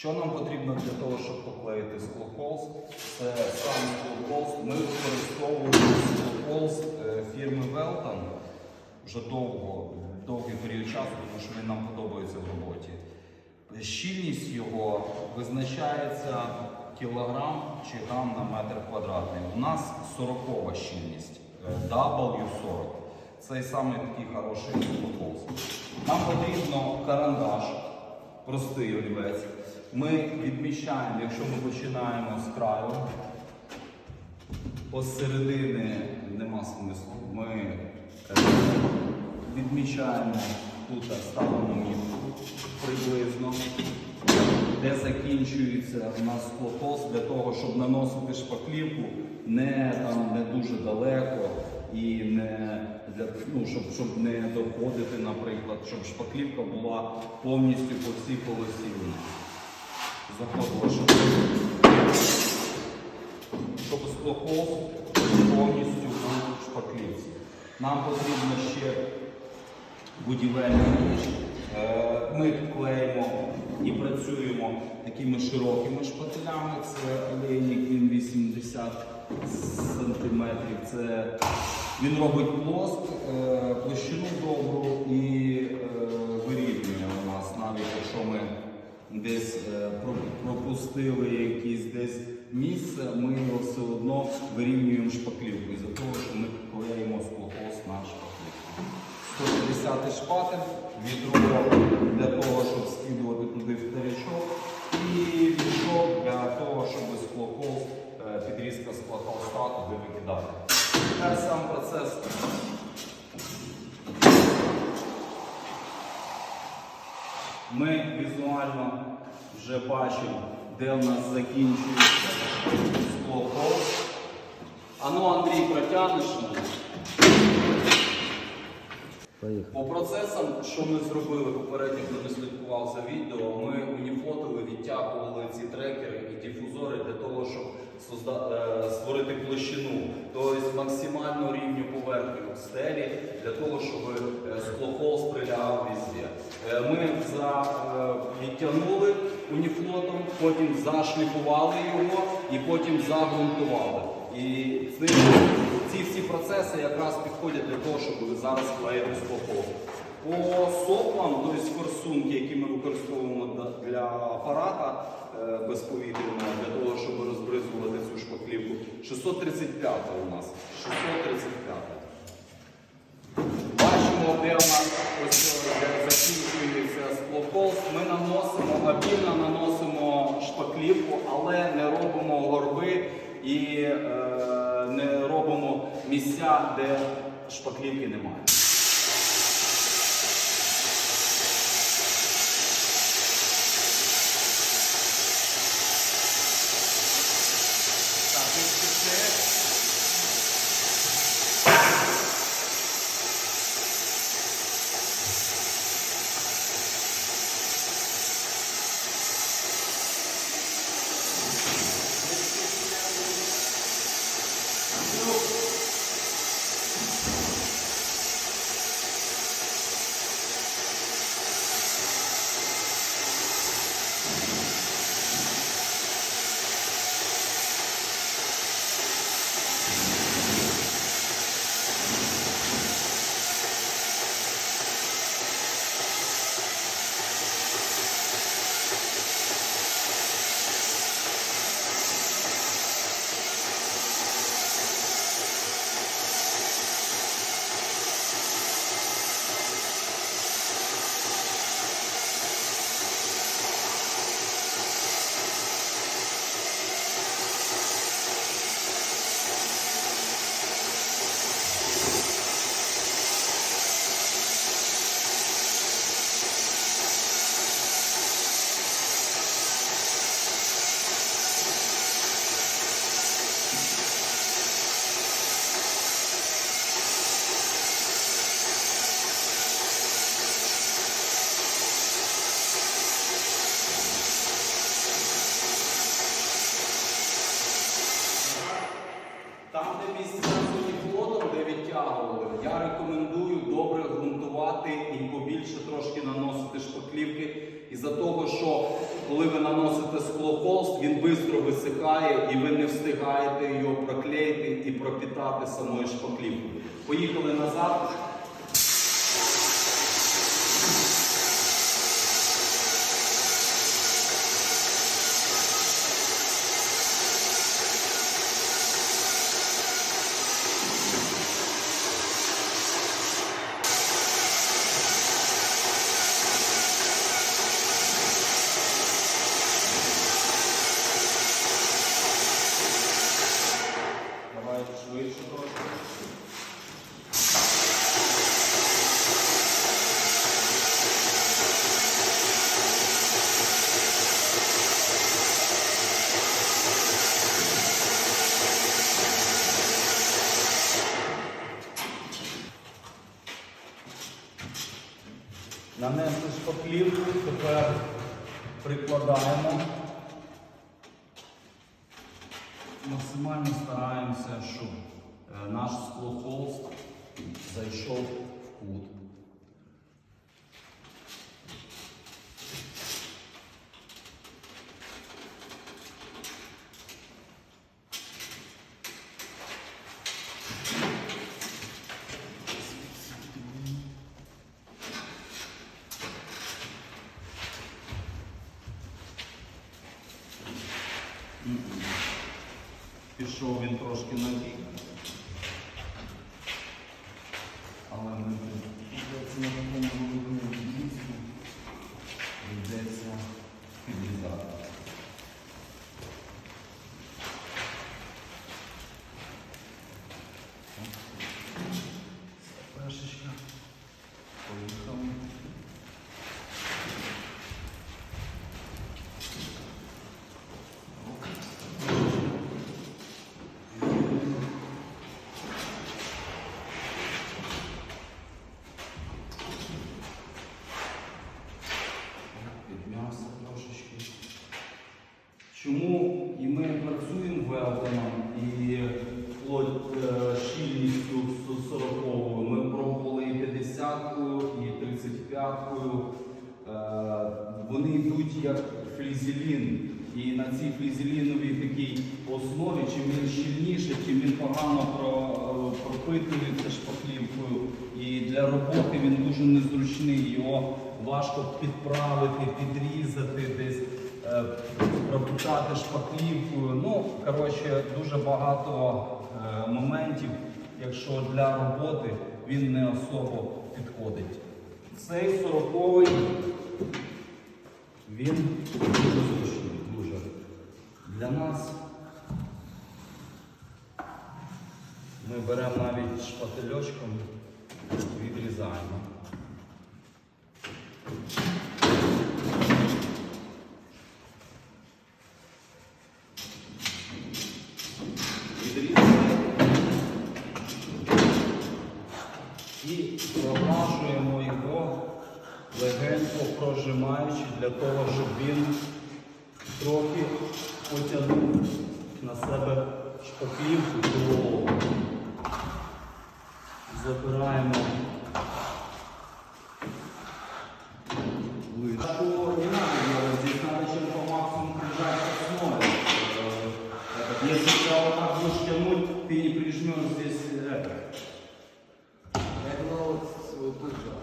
Що нам потрібно для того, щоб поклеїти склохолз? Це сам склохолз. Ми використовуємо склохолз е, фірми Велтон вже довго, довгий період часу, тому що він нам подобається в роботі. Щільність його визначається кілограм чи грам на метр квадратний. У нас 40 щільність е, W40. Цей самий такий хороший склохолз. Нам потрібно карандаш, простий олівець. Ми відміщаємо, якщо ми починаємо з краю, посередини нема смислу. Ми е, відмічаємо тут, ставимо мітку приблизно, де закінчується у нас склопос для того, щоб наносити шпаклівку не, там, не дуже далеко і не для, ну, щоб, щоб не доходити, наприклад, щоб шпаклівка була повністю по всій полосі. Заходила, щоб щоб склопол повністю був шпаклівці. Нам потрібно ще будівельний ніж. Е, Ми клеїмо і працюємо такими широкими шпателями. Це олейник, він 80 сантиметрів. Це він робить плоск, е, площину добру і е, вирівнює у нас, навіть якщо ми десь е, пропустили якесь десь місце, ми його все одно вирівнюємо шпаклівкою за того, що ми клеїмо склохоз на шпаклівку. 150 шпатель, відро для того, щоб скидувати туди вторячок, і відро для того, щоб склохоз, е, підрізка склохолста туди викидати. Тепер сам процес Ми візуально вже бачимо, де в нас закінчується склохол. Ану, Андрій, протягнеш мене. По процесам, що ми зробили попередньо, хто не слідкував за відео, ми уніфотили, відтягували ці трекери і дифузори для того, щоб створити площину, тобто максимально рівню поверхню стелі, для того, щоб е, склохол сприлягав везде. Е, Ми е, відтягнули уніфлотом, потім зашліфували його і потім загрунтували. І ці всі процеси якраз підходять для того, щоб зараз клеїли склохол. По соплам, тобто форсунки, які ми використовуємо для апарата е, безповітряного, для того, щоб розбризувати цю шпаклівку, 635 у нас. 635. Бачимо, де у нас закінчується склополз. Ми наносимо, обільно наносимо шпаклівку, але не робимо горби і е, не робимо місця, де шпаклівки немає. бачите склоколст, він швидко висихає, і ви не встигаєте його проклеїти і пропітати самою шпаклівкою. Поїхали назад. Шпаклівку, тепер прикладаємо. Максимально стараємося, щоб е, наш склохолст зайшов в кут. Пішов він трошки на бік. Але ми Чому і ми працюємо велденом і вплоть е, щільністю 40 Ми пробували і 50-кою, і 35-кою. Е, вони йдуть як флізелін. І на цій флізеліновій такій основі, чим він щільніше, тим він погано пропитується шпаклівкою. І для роботи він дуже незручний. Його важко підправити, підрізати, десь е, пропитати шпаклівкою. Ну, коротше, дуже багато е, моментів, якщо для роботи він не особо підходить. Цей сороковий він дуже зручний, дуже. Для нас ми беремо навіть шпательочком, прожимаючи для того, щоб він трохи потягнув на себе шпаклівку до забираємо лише. Так, не надо делать, здесь надо чем по максимуму прижать к основе. Э, этот, Если ты вот так будешь тянуть, ты не прижмешь здесь это. Я думал, вот, вот тут же.